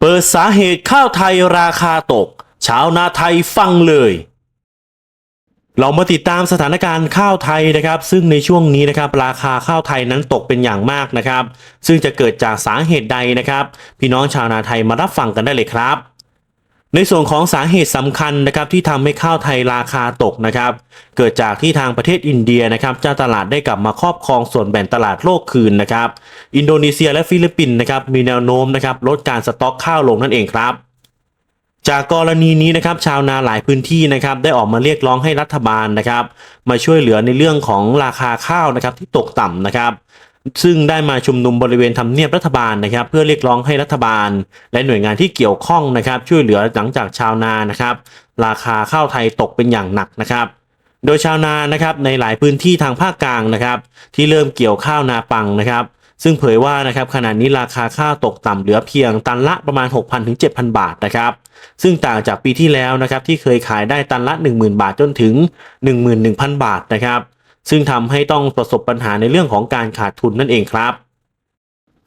เปิดสาเหตุข้าวไทยราคาตก ชาวนาไทยฟังเลย เรามาติดตามสถานการณ์ข้าวไทยนะครับ ซึ่งในช่วงนี้นะครับ ราคาข้าวไทยนั้นตกเป็นอย่างมากนะครับ ซึ่งจะเกิดจากสาเหตุใดนะครับ พี่น้องชาวนาไทยมารับฟังกันได้เลยครับ ในส่วนของสาเหตุสำคัญนะครับที่ทำให้ข้าวไทยราคาตกนะครับ เกิดจากที่ทางประเทศอินเดียนะครับเจ้าตลาดได้กลับมาครอบครองส่วนแบ่งตลาดโลกคืนนะครับ อินโดนีเซียและฟิลิปปินส์นะครับมีแนวโน้มนะครับลดการสต็อกข้าวลงนั่นเองครับจากกรณีนี้นะครับชาวนาหลายพื้นที่นะครับได้ออกมาเรียกร้องให้รัฐบาลนะครับ มาช่วยเหลือในเรื่องของราคาข้าวนะครับที่ตกต่ำนะครับ ซึ่งได้มาชุมนุมบริเวณทำเนียบรัฐบาลนะครับ เพื่อเรียกร้องให้รัฐบาล และหน่วยงานที่เกี่ยวข้องนะครับ ช่วยเหลือหลังจากชาวนานะครับ ราคาข้าวไทยตกเป็นอย่างหนักนะครับ โดยชาวนานะครับในหลายพื้นที่ทางภาคกลางนะครับ ที่เริ่มเกี่ยวข้าวนาปังนะครับ ซึ่งเผยว่านะครับขณะนี้ราคาข้าวตกต่ำเหลือเพียงตันละประมาณ 6,000ถึง7,000 บาทนะครับ ซึ่งต่างจากปีที่แล้วนะครับที่เคยขายได้ตันละ 10,000 บาทจนถึง 11,000 บาทนะครับ ซึ่งทำให้ต้องประสบปัญหาในเรื่องของการขาดทุนนั่นเองครับ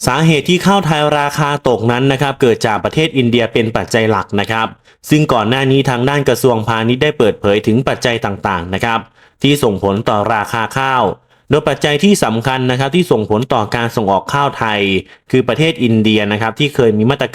สาเหตุที่ข้าวไทยราคาตกนั้นนะครับ เกิดจากประเทศอินเดียเป็นปัจจัยหลักนะครับ ซึ่งก่อนหน้านี้ทางด้านกระทรวงพาณิชย์ได้เปิดเผยถึงปัจจัยต่างๆนะครับ ที่ส่งผลต่อราคาข้าว โดยปัจจัยที่สำคัญนะครับ ที่ส่งผลต่อการส่งออกข้าวไทย คือประเทศอินเดียนะครับที่เคยมีมาตรการ